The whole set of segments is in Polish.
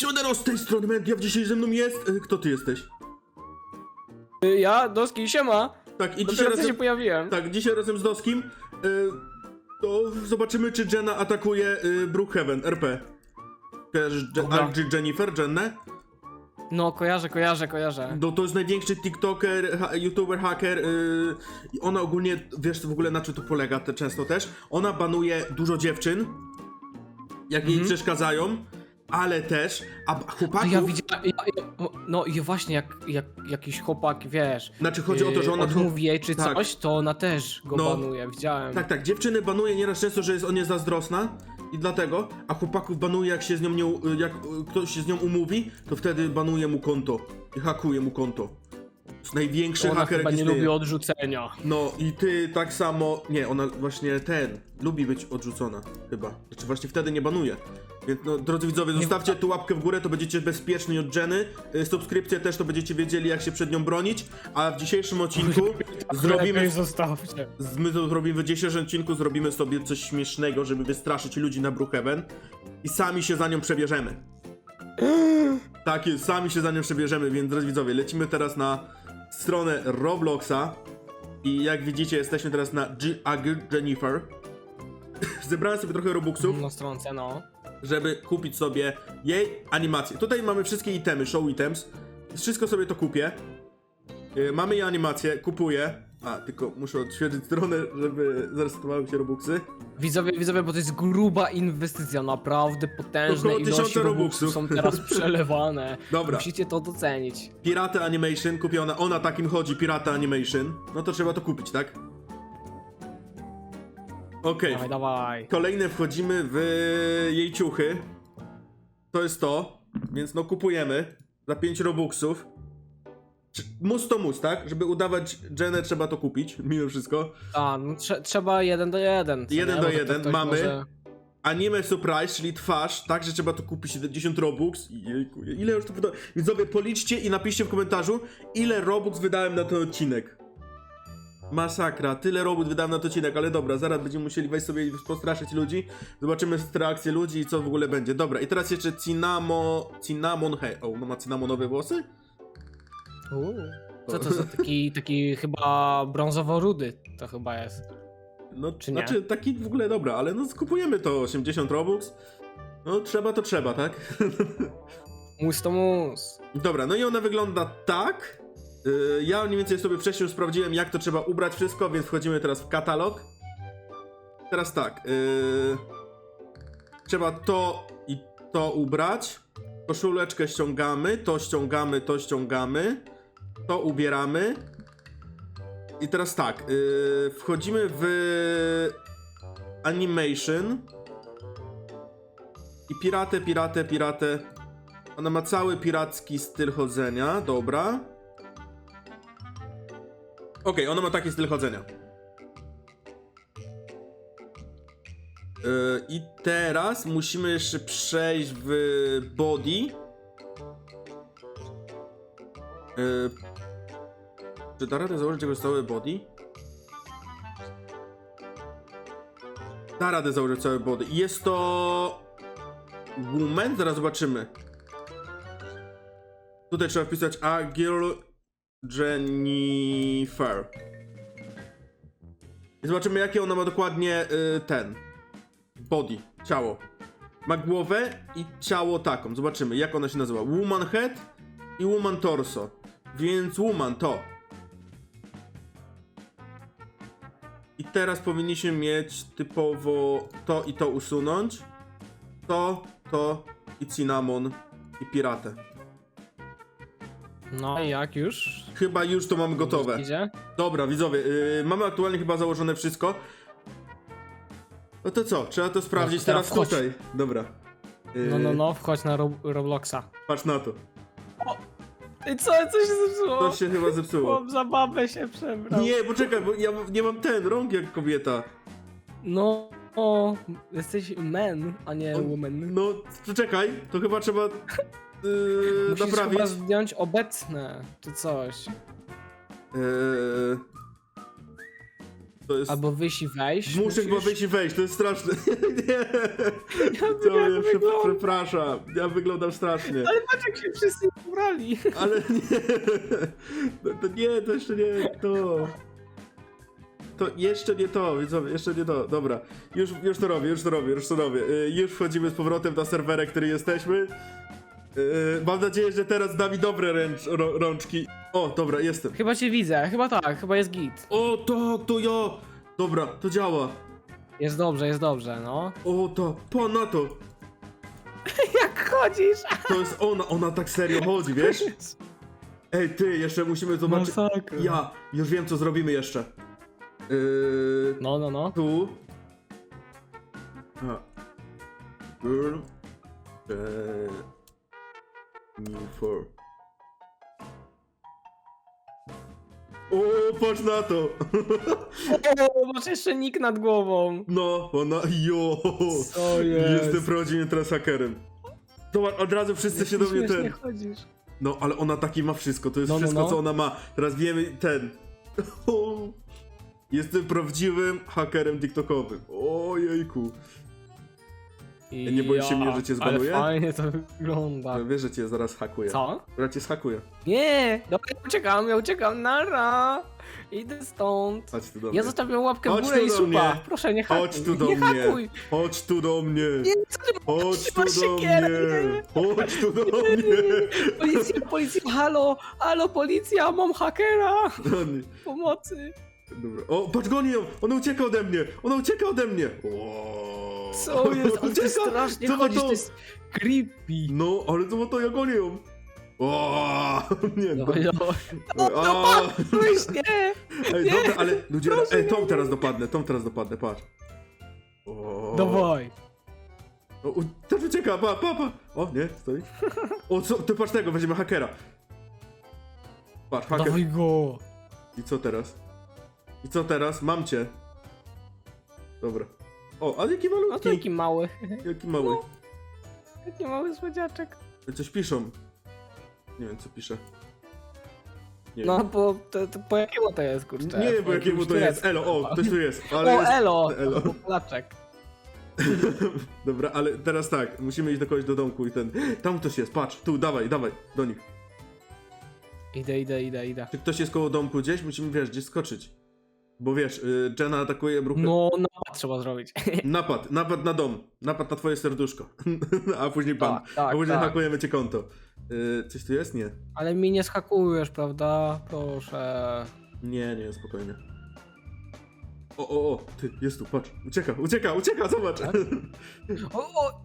Siodero z tej strony, Mendiaw, dzisiaj ze mną jest... y, Kto ty jesteś? Y, Ja, Doski, siema! Tak, i dzisiaj Dopiero co razem... się pojawiłem. Tak, dzisiaj razem z Doskim y, to zobaczymy, czy Jenna atakuje y, Brookhaven, RP. Kojarzysz Je- Dobra. Jennifer, Jennę? No, kojarzę, kojarzę, kojarzę. No to jest największy TikToker, ha, YouTuber, haker. I ona ogólnie, wiesz w ogóle na czym to polega te, często też? Ona banuje dużo dziewczyn, jak jej Mhm. przeszkadzają, ale też, a No chłopaków... ja widziałem, ja, ja, no i właśnie jak, jak jakiś chłopak, wiesz... Znaczy chodzi o to, że ona... y, odmówi jej czy tak. coś, to ona też go No. banuje, widziałem. Tak, tak, dziewczyny banuje nieraz często, że jest on jest zazdrosna i dlatego, a chłopaków banuje jak się z nią nie, jak y, ktoś się z nią umówi, to wtedy banuje mu konto i hakuje mu konto. Największy Ona haker chyba nie lubi odrzucenia. No i ty tak samo. Nie, ona właśnie ten. Lubi być odrzucona, chyba. Znaczy właśnie wtedy nie banuje. Więc no, drodzy widzowie, zostawcie tu łapkę w górę, to będziecie bezpieczni od Jenny. Y, Subskrypcję też, to będziecie wiedzieli, jak się przed nią bronić. A w dzisiejszym odcinku zrobimy. Lepiej zostawcie. z- My to zrobimy w dzisiejszym odcinku, zrobimy sobie coś śmiesznego, żeby wystraszyć ludzi na Brookhaven. I sami się za nią przebierzemy. Tak jest, sami się za nią przebierzemy, więc drodzy widzowie, lecimy teraz na stronę Robloxa. I jak widzicie, jesteśmy teraz na G Agr Jennifer. Zebrałem sobie trochę Robuxów, Na stronce, no. żeby kupić sobie jej animację. Tutaj mamy wszystkie itemy, show items. Wszystko sobie to kupię. Yy, Mamy jej animację, kupuję. A, tylko muszę odświeżyć stronę, żeby zaresetowały się Robuxy. Widzowie, widzowie, bo to jest gruba inwestycja, naprawdę potężne Około ilości tysiąca robuxów robuxów. są teraz przelewane. Dobra. Musicie to docenić. Pirate Animation, kupiona, ona takim chodzi, Pirate Animation. No to trzeba to kupić, tak? Okej, Dawaj, dawaj. kolejne wchodzimy w jej ciuchy. To jest to, więc no kupujemy za 5 robuxów. Mus to mus, tak? Żeby udawać Jenę trzeba to kupić, mimo wszystko. A, no trze trzeba jeden do jeden. co Jeden nie? do to jeden, ktoś mamy. Może... Anime Surprise, czyli twarz, także trzeba to kupić 70 Robux. Jejku, ile już to wyda... Widzowie, policzcie i napiszcie w komentarzu, ile Robux wydałem na ten odcinek. Masakra, tyle Robux wydałem na ten odcinek, ale dobra, zaraz będziemy musieli wejść sobie i postraszyć ludzi. Zobaczymy reakcję ludzi i co w ogóle będzie. Dobra, i teraz jeszcze Cinamo... Cinnamon... Hej, o, no ma cynamonowe włosy? Uuu. Co to za taki, taki chyba brązowo-rudy to chyba jest. No, Czy nie? znaczy, taki w ogóle dobra, ale no skupujemy to 80 Robux. No, trzeba to trzeba, tak? Mus to mus. Dobra, no i ona wygląda tak. Yy, ja mniej więcej sobie wcześniej już sprawdziłem, jak to trzeba ubrać wszystko, więc wchodzimy teraz w katalog. Teraz tak. Yy, trzeba to i to ubrać. Koszuleczkę ściągamy, to ściągamy, to ściągamy. To ubieramy. I teraz tak. Yy, wchodzimy w animation. I piratę, piratę, piratę. Ona ma cały piracki styl chodzenia, dobra. Okej, ona ma taki styl chodzenia. Yy, I teraz musimy jeszcze przejść w body. Yy, czy da radę założyć czegoś całe body? Da radę założyć całe body. Jest to... Woman? Zaraz zobaczymy. Tutaj trzeba wpisać a girl Jennifer. I zobaczymy jakie ona ma dokładnie y, ten body, ciało. Ma głowę i ciało taką. Zobaczymy jak ona się nazywa. Woman head i woman torso. Więc woman to. I teraz powinniśmy mieć typowo to i to usunąć. To, to i cynamon i piratę. No i jak już? Chyba już to mamy gotowe. Idzie? Dobra, widzowie, yy, mamy aktualnie chyba założone wszystko. No to co, trzeba to sprawdzić No, teraz teraz wchodź. tutaj. Dobra. Yy, No, no, no, wchodź na Rob Robloxa. Patrz na to. I co, co się zepsuło? To się chyba zepsuło. Chłop za babę się przebrał. Nie, poczekaj, bo ja nie mam ten rąk jak kobieta. No, o, jesteś man, a nie O, woman. No, poczekaj, to chyba trzeba yy, Musisz naprawić. chyba zdjąć obecne, czy coś. Yy, To jest... Albo wyjść i wejść. Muszę musisz. chyba wyjść i wejść, to jest straszne. nie. jak To mnie, prze, wygląda? przepraszam, ja wyglądam strasznie. Ale patrz jak się wszyscy Ale nie. To, to nie, to jeszcze nie to. To jeszcze nie to, widzowie, jeszcze nie to. Dobra, już, już to robię, już to robię, już to robię. Y, już wchodzimy z powrotem na serwerek, który jesteśmy. Y, mam nadzieję, że teraz da mi dobre ręcz, rączki. O, dobra, jestem. Chyba cię widzę, chyba tak, chyba jest git. O, tak, to ja. Dobra, to działa. Jest dobrze, jest dobrze, no. O, to, po na to. Jak chodzisz? To jest ona, ona tak serio chodzi, wiesz? Ej, ty, jeszcze musimy zobaczyć. Masakra. Ja, już wiem, co zrobimy jeszcze. Yy, No, no, no. tu. A. Girl. Eee, me for. O, patrz na to! O, masz jeszcze nick nad głową. No, ona, jo! Co jest? Jestem prawdziwym teraz hakerem. Zobacz, od razu wszyscy się do mnie ten... chodzisz. No, ale ona taki ma wszystko, to jest No, no, wszystko, no. co ona ma. Teraz wiemy ten. Jestem prawdziwym hakerem TikTokowym. Ojejku. I nie boisz się mnie, że cię zbanuję? Ale fajnie to wygląda. Wiesz, że cię zaraz hakuję. Co? Ja cię schakuję. Nie! Dobra, ja uciekam, ja uciekam, nara! Idę stąd. Chodź tu do Ja mnie. zostawiam łapkę w Chodź górę tu i do suba. mnie. Proszę, nie hakuj. Chodź tu do nie mnie. hakuj. Chodź tu do mnie. Nie, co ty Chodź tu masz do siekierę, mnie. nie. Chodź tu do mnie. Policja, policja, halo, halo, policja, mam hakera, pomocy. Dobra. O, patrz, goni ją! Ona ucieka ode mnie! Ona ucieka ode mnie! O, Co jest? Ale ty Ucieka! strasznie Zobacz chodzisz, to. to jest creepy. No, ale to to ja gonię ją! O, nie, no. Dawaj. A, Weź, nie! Ej, nie, dobra, ale ludzie, proszę, ej, tą nie. teraz dopadnę, tą teraz dopadnę, patrz. O, Dawaj. O, u- też ucieka, pa, pa, pa. O, nie, stoi. O, co, ty patrz tego, weźmiemy hakera. Patrz, haker. Dawaj go. I co teraz? I co teraz? Mam cię. Dobra. O, ale jaki No to malutki. jaki mały. Jaki mały. Jaki mały słodziaczek. Coś piszą. Nie wiem, co pisze. Nie No wiem. bo to, to po jakiemu to jest, kurczę? Nie wiem, Po jakiemu to jest. Elo, o, ktoś tu jest. Ale O, jest... elo! elo. Polaczek. Dobra, ale teraz tak, musimy iść do kogoś do domku i ten... Tam ktoś jest, patrz, tu, dawaj, dawaj, do nich. Idę, idę, idę, idę. Czy ktoś jest koło domku gdzieś? Musimy, wiesz, gdzieś skoczyć. Bo wiesz, y, Jenna atakuje bruchę. No, napad trzeba zrobić. Napad, napad na dom, napad na twoje serduszko. A później pan. Tak, tak, A później tak. hakujemy cię konto. Y, coś tu jest? Nie. Ale mi nie schakujesz, prawda? Proszę. Nie, nie, spokojnie. O, o, o, ty, jest tu, patrz. Ucieka, ucieka, ucieka, zobacz. Tak? O, o!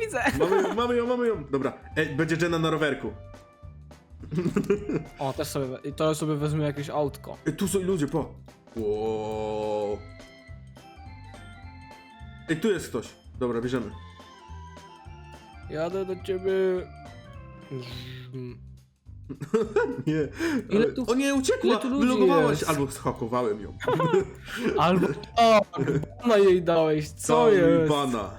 Widzę! mamy, ją, mamy ją, mamy ją. Dobra, Ej, będzie Jenna na rowerku. O, też sobie, we- to sobie wezmę jakieś autko. Ej, tu są ludzie, po. Wow. Ej, tu jest ktoś. Dobra, bierzemy. Jadę do ciebie. Mm. Nie. Ile ale- tu- O nie, uciekła! ile tu ludzi Wylogowałaś! jest? Albo schakowałem ją. Albo. O! Na jej dałeś, co Dał mi jest? bana.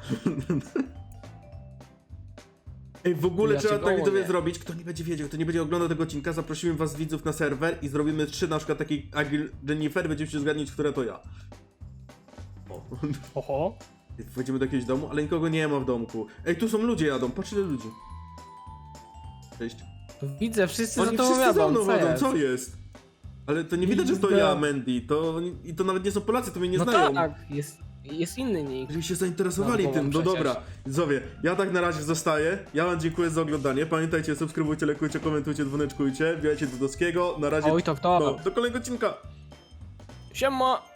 Ej, w ogóle Ja trzeba tak widzowie zrobić, kto nie będzie wiedział, kto nie będzie oglądał tego odcinka, zaprosimy was widzów na serwer i zrobimy trzy na przykład takiej Agil Jennifer, będziemy się zgadnić, która to ja. O. Oho. Wchodzimy do jakiegoś domu, ale nikogo nie ma w domku. Ej, tu są ludzie jadą, patrz ile ludzi. Cześć. Widzę, wszyscy Oni za tobą wszyscy za jadą, mną co chodzą, jest? co jest? Ale to nie widać, że to Widzę. ja, Mandy. To, I to nawet nie są Polacy, to mnie nie no znają. tak, jest, jest inny nick. Żeby się zainteresowali No, bo tym, no przecież. dobra. Widzowie, ja tak na razie zostaję. Ja wam dziękuję za oglądanie. Pamiętajcie, subskrybujcie, lekujcie, komentujcie, dzwoneczkujcie. Wbijajcie do Doskiego. Na razie. Oj, tak, tak. No, do kolejnego odcinka. Siema!